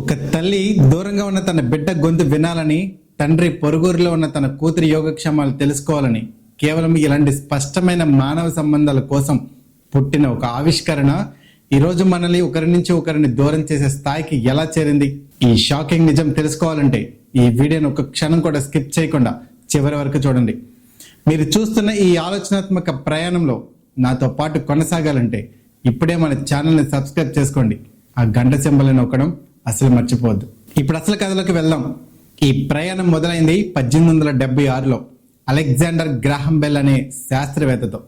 ఒక తల్లి దూరంగా ఉన్న తన బిడ్డ గొంతు వినాలని తండ్రి పొరుగురిలో ఉన్న తన కూతురి యోగక్షేమాలు తెలుసుకోవాలని కేవలం ఇలాంటి స్పష్టమైన మానవ సంబంధాల కోసం పుట్టిన ఒక ఆవిష్కరణ ఈరోజు మనల్ని ఒకరి నుంచి ఒకరిని దూరం చేసే స్థాయికి ఎలా చేరింది? ఈ షాకింగ్ నిజం తెలుసుకోవాలంటే ఈ వీడియోను ఒక క్షణం కూడా స్కిప్ చేయకుండా చివరి వరకు చూడండి. మీరు చూస్తున్న ఈ ఆలోచనాత్మక ప్రయాణంలో నాతో పాటు కొనసాగాలంటే ఇప్పుడే మన ఛానల్ని సబ్స్క్రైబ్ చేసుకోండి. ఆ గంట సింబల్ని నొక్కడం అసలు మర్చిపోవద్దు. ఇప్పుడు అసలు కథలోకి వెళ్దాం. ఈ ప్రయాణం మొదలైంది పద్దెనిమిది వందల డెబ్బై ఆరులో. అలెగ్జాండర్ గ్రాహం బెల్ అనే శాస్త్రవేత్తతో.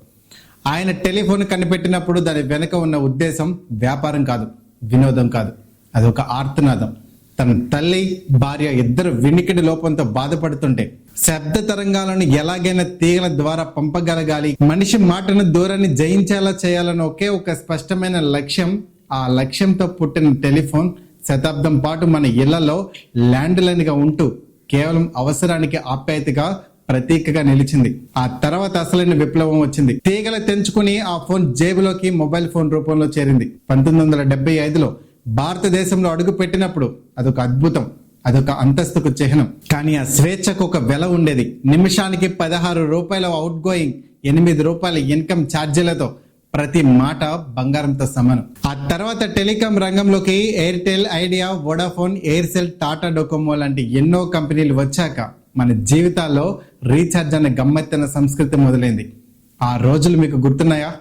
ఆయన టెలిఫోన్ కనిపెట్టినప్పుడు దాని వెనుక ఉన్న ఉద్దేశం వ్యాపారం కాదు వినోదం కాదు. అది ఒక ఆర్తనాదం. తన తల్లి భార్య ఇద్దరు వినికిడి లోపంతో బాధపడుతుంటే శబ్ద తరంగాలను ఎలాగైనా తీగల ద్వారా పంపగలగాలి. మనిషి మాటను దూరాన్ని జయించేలా చేయాలని ఒకే ఒక స్పష్టమైన లక్ష్యం ఆ లక్ష్యంతో పుట్టిన టెలిఫోన్ శతాబ్దం పాటు మన ఇళ్ళలో ల్యాండ్ లైన్గా ఉంటూ కేవలం అవసరానికి ఆప్యాయతగా ప్రతీకగా నిలిచింది. ఆ తర్వాత అసలైన విప్లవం వచ్చింది. తీగలు తెంచుకుని ఆ ఫోన్ జేబులోకి మొబైల్ ఫోన్ రూపంలో చేరింది. పంతొమ్మిది వందల డెబ్బై ఐదులో భారతదేశంలో అడుగు పెట్టినప్పుడు అదొక అద్భుతం అదొక అంతస్తుకు చిహ్నం. కానీ ఆ స్వేచ్ఛకు ఒక వెల ఉండేది. నిమిషానికి పదహారు రూపాయల అవుట్ గోయింగ్ ఎనిమిది రూపాయల ఇన్కమ్ ఛార్జీలతో ప్రతి మాట బంగారంతో సమానం. ఆ తర్వాత టెలికాం రంగంలోకి Airtel Idea Vodafone Aircel Tata Docomo లాంటి ఎన్నో కంపెనీలు వచ్చాక మన జీవితాల్లో రీఛార్జ్ అనే గమ్మత్తైన సంస్కృతి మొదలైంది. ఆ రోజులు మీకు గుర్తున్నాయా?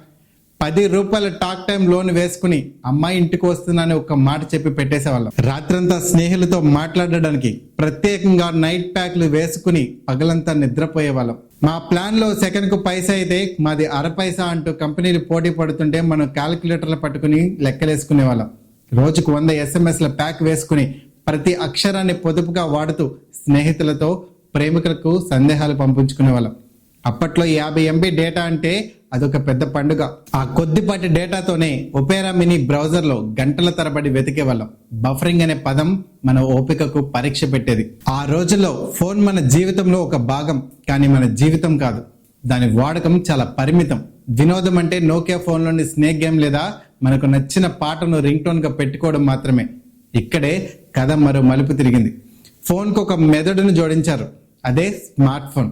పది రూపాయల టాక్ టైం లోన్ వేసుకుని అమ్మాయి ఇంటికి వస్తుందని ఒక మాట చెప్పి పెట్టేసేవాళ్ళం. రాత్రంతా స్నేహితులతో మాట్లాడడానికి ప్రత్యేకంగా నైట్ ప్యాక్లు వేసుకుని పగలంతా నిద్రపోయేవాళ్ళం. మా ప్లాన్లో సెకండ్కు పైసా అయితే మాది అర పైసా అంటూ కంపెనీలు పోటీ పడుతుంటే మనం క్యాలిక్యులేటర్లు పట్టుకుని లెక్కలేసుకునే వాళ్ళం రోజుకు వంద ఎస్ఎంఎస్ల ప్యాక్ వేసుకుని ప్రతి అక్షరాన్ని పొదుపుగా వాడుతూ స్నేహితులతో ప్రేమికులకు సందేహాలు పంపించుకునే వాళ్ళం అప్పట్లో యాభై ఎంబీ డేటా అంటే అదొక పెద్ద పండుగ. ఆ కొద్దిపాటి డేటాతోనే ఒపేరా మినీ బ్రౌజర్లో గంటల తరబడి వెతికే వాళ్ళం. బఫరింగ్ అనే పదం మన ఓపికకు పరీక్ష పెట్టేది. ఆ రోజుల్లో ఫోన్ మన జీవితంలో ఒక భాగం కానీ మన జీవితం కాదు. దాని వాడకం చాలా పరిమితం. వినోదం అంటే నోకియా ఫోన్లోని స్నేక్ గేమ్ లేదా మనకు నచ్చిన పాటను రింగ్ టోన్గా పెట్టుకోవడం మాత్రమే. ఇక్కడే కథ మరో మలుపు తిరిగింది. ఫోన్కు ఒక మెదడును జోడించారు. అదే స్మార్ట్ ఫోన్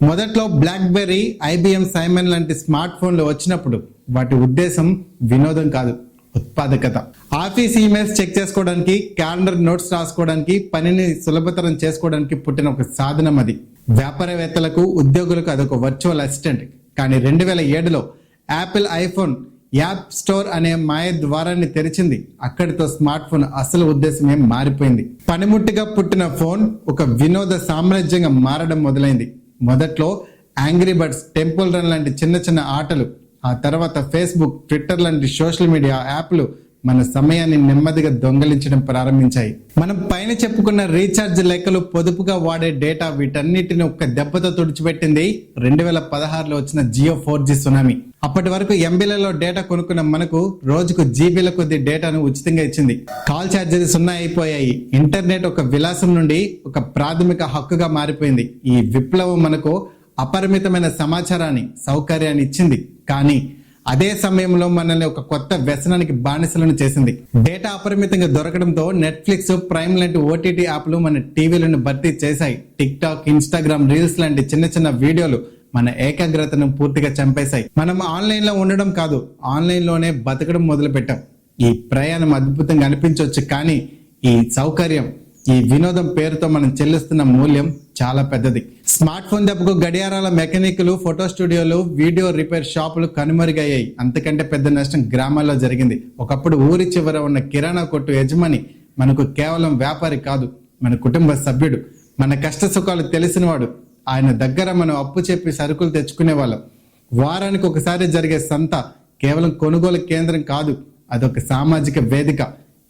మొదట్లో బ్లాక్బెర్రీ ఐబిఎం సైమన్ లాంటి స్మార్ట్ ఫోన్లు వచ్చినప్పుడు వాటి ఉద్దేశం వినోదం కాదు ఉత్పాదకత. ఆఫీస్ ఈమెయిల్స్ చెక్ చేసుకోవడానికి క్యాలెండర్ నోట్స్ రాసుకోవడానికి పనిని సులభతరం చేసుకోవడానికి పుట్టిన ఒక సాధనం అది. వ్యాపారవేత్తలకు ఉద్యోగులకు అదొక వర్చువల్ అసిస్టెంట్ కానీ రెండు వేల ఏడులో యాపిల్ ఐఫోన్ యాప్ స్టోర్ అనే మాయ ద్వారాన్ని తెరిచింది. అక్కడితో స్మార్ట్ ఫోన్ అసలు ఉద్దేశమే మారిపోయింది. పనిముట్టుగా పుట్టిన ఫోన్ ఒక వినోద సామ్రాజ్యంగా మారడం మొదలైంది. మొదట్లో యాంగ్రీ బర్డ్స్ టెంపుల్ రన్ లాంటి చిన్న చిన్న ఆటలు ఆ తర్వాత ఫేస్బుక్ ట్విట్టర్ లాంటి సోషల్ మీడియా యాప్లు మన సమయాన్ని నెమ్మదిగా దొంగలించడం ప్రారంభించాయి. మనం పైన చెప్పుకున్న రీఛార్జ్ లెక్కలు పొదుపుగా వాడే డేటా వీటన్నిటిని ఒక్క దెబ్బతో తుడిచిపెట్టింది రెండు వేల పదహారులో వచ్చిన జియో ఫోర్ జీ సునామీ. అప్పటి వరకు ఎంబీలలో డేటా కొనుక్కున్న మనకు రోజుకు జీబీల కొద్ది డేటాను ఉచితంగా ఇచ్చింది. కాల్ ఛార్జీలు సున్నా అయిపోయాయి. ఇంటర్నెట్ ఒక విలాసం నుండి ఒక ప్రాథమిక హక్కుగా మారిపోయింది. ఈ విప్లవం మనకు అపరిమితమైన సమాచారాన్ని సౌకర్యాన్ని ఇచ్చింది. కానీ అదే సమయంలో మనల్ని ఒక కొత్త వ్యసనానికి బానిసలను చేసింది. డేటా అపరిమితంగా దొరకడంతో నెట్ఫ్లిక్స్ ప్రైమ్ లాంటి ఓటీటీ యాప్లు మన టీవీలను భర్తీ చేశాయి. టిక్ టాక్ ఇన్స్టాగ్రామ్ రీల్స్ లాంటి చిన్న చిన్న వీడియోలు మన ఏకాగ్రతను పూర్తిగా చంపేశాయి. మనం ఆన్లైన్లో ఉండడం కాదు ఆన్లైన్లోనే బతకడం మొదలు పెట్టాం ఈ ప్రయాణం అద్భుతంగా అనిపించవచ్చు కానీ ఈ సౌకర్యం ఈ వినోదం పేరుతో మనం చెల్లిస్తున్న మూల్యం చాలా పెద్దది. స్మార్ట్ ఫోన్ దెబ్బకు గడియారాల మెకానిక్లు ఫోటో స్టూడియోలు వీడియో రిపేర్ షాపులు కనుమరుగయ్యాయి. అంతకంటే పెద్ద నష్టం గ్రామాల్లో జరిగింది. ఒకప్పుడు ఊరి చివర ఉన్న కిరాణా కొట్టు యజమాని మనకు కేవలం వ్యాపారి కాదు మన కుటుంబ సభ్యుడు. మన కష్ట సుఖాలు తెలిసినవాడు. ఆయన దగ్గర మనం అప్పు చెప్పి సరుకులు తెచ్చుకునే వాళ్ళం వారానికి ఒకసారి జరిగే సంత కేవలం కొనుగోలు కేంద్రం కాదు అదొక సామాజిక వేదిక.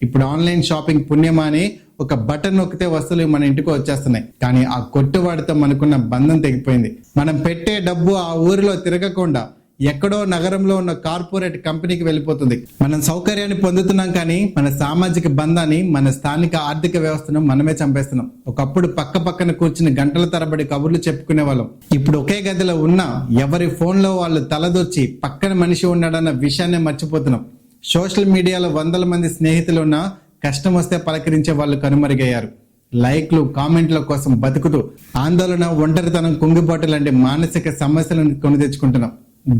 ఇప్పుడు ఆన్లైన్ షాపింగ్ పుణ్యమా అని ఒక బటన్ నొక్కితే వస్తువులు మన ఇంటికి వచ్చేస్తున్నాయి. కానీ ఆ కొట్టువాడితో మనకున్న బంధం తెగిపోయింది. మనం పెట్టే డబ్బు ఆ ఊరిలో తిరగకుండా ఎక్కడో నగరంలో ఉన్న కార్పొరేట్ కంపెనీకి వెళ్ళిపోతుంది. మనం సౌకర్యాన్ని పొందుతున్నాం కానీ మన సామాజిక బంధాన్ని మన స్థానిక ఆర్థిక వ్యవస్థను మనమే చంపేస్తున్నాం. ఒకప్పుడు పక్క పక్కన కూర్చుని గంటల తరబడి కబుర్లు చెప్పుకునే వాళ్ళం ఇప్పుడు ఒకే గదిలో ఉన్న ఎవరి ఫోన్లో వాళ్ళు తలదొచ్చి పక్కన మనిషి ఉన్నాడన్న విషయాన్ని మర్చిపోతున్నాం. సోషల్ మీడియాలో వందల మంది స్నేహితులు ఉన్నా కష్టం వస్తే పలకరించే వాళ్ళు కనుమరుగయ్యారు. లైక్లు కామెంట్ల కోసం బతుకుతూ ఆందోళన ఒంటరితనం కుంగిపోటు లాంటి మానసిక సమస్యలను కొని తెచ్చుకుంటున్నాం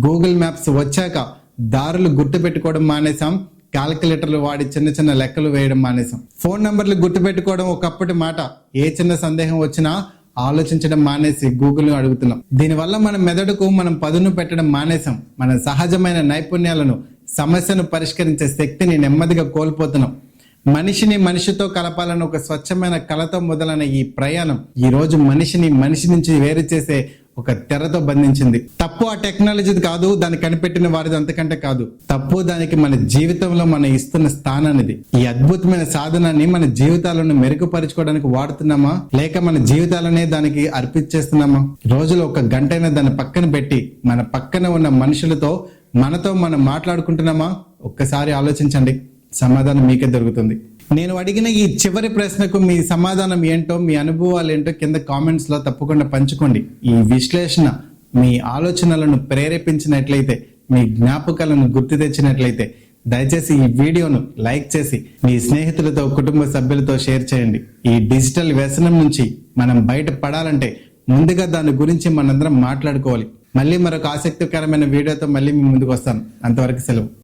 గూగుల్ మ్యాప్స్ వచ్చాక దారులు గుర్తు పెట్టుకోవడం మానేశాం. క్యాల్కులేటర్లు వాడి చిన్న చిన్న లెక్కలు వేయడం మానేశాం. ఫోన్ నంబర్లు గుర్తు పెట్టుకోవడం ఒకప్పటి మాట. ఏ చిన్న సందేహం వచ్చినా ఆలోచించడం మానేసి గూగుల్ను అడుగుతున్నాం. దీనివల్ల మన మెదడుకు మనం పదును పెట్టడం మానేశాం. మన సహజమైన నైపుణ్యాలను సమస్యను పరిష్కరించే శక్తిని నెమ్మదిగా కోల్పోతున్నాం. మనిషిని మనిషితో కలపాలని ఒక స్వచ్ఛమైన కళతో మొదలైన ఈ ప్రయాణం ఈ రోజు మనిషిని మనిషి నుంచి వేరు చేసే ఒక తెరతో బంధించింది. తప్పు ఆ టెక్నాలజీది కాదు దాన్ని కనిపెట్టిన వారిది అంతకంటే కాదు. తప్పు దానికి మన జీవితంలో మనం ఇస్తున్న స్థానానిది. ఈ అద్భుతమైన సాధనాన్ని మన జీవితాలను మెరుగుపరుచుకోవడానికి వాడుతున్నామా? లేక మన జీవితాలనే దానికి అర్పించేస్తున్నామా? రోజులో ఒక గంటైనా దాన్ని పక్కన పెట్టి మన పక్కన ఉన్న మనుషులతో మనతో మనం మాట్లాడుకుంటున్నామా? ఒక్కసారి ఆలోచించండి. సమాధానం మీకే దొరుకుతుంది. నేను అడిగిన ఈ చివరి ప్రశ్నకు మీ సమాధానం ఏంటో మీ అనుభవాలు ఏంటో కింద కామెంట్స్లో తప్పకుండా పంచుకోండి. ఈ విశ్లేషణ మీ ఆలోచనలను ప్రేరేపించినట్లయితే మీ జ్ఞాపకాలను గుర్తు తెచ్చినట్లయితే దయచేసి ఈ వీడియోను లైక్ చేసి మీ స్నేహితులతో కుటుంబ సభ్యులతో షేర్ చేయండి. ఈ డిజిటల్ వ్యసనం నుంచి మనం బయట పడాలంటే ముందుగా దాని గురించి మనందరం మాట్లాడుకోవాలి. మళ్ళీ మరొక ఆసక్తికరమైన వీడియోతో మళ్ళీ మీ ముందుకు వస్తాను. అంతవరకు సెలవు.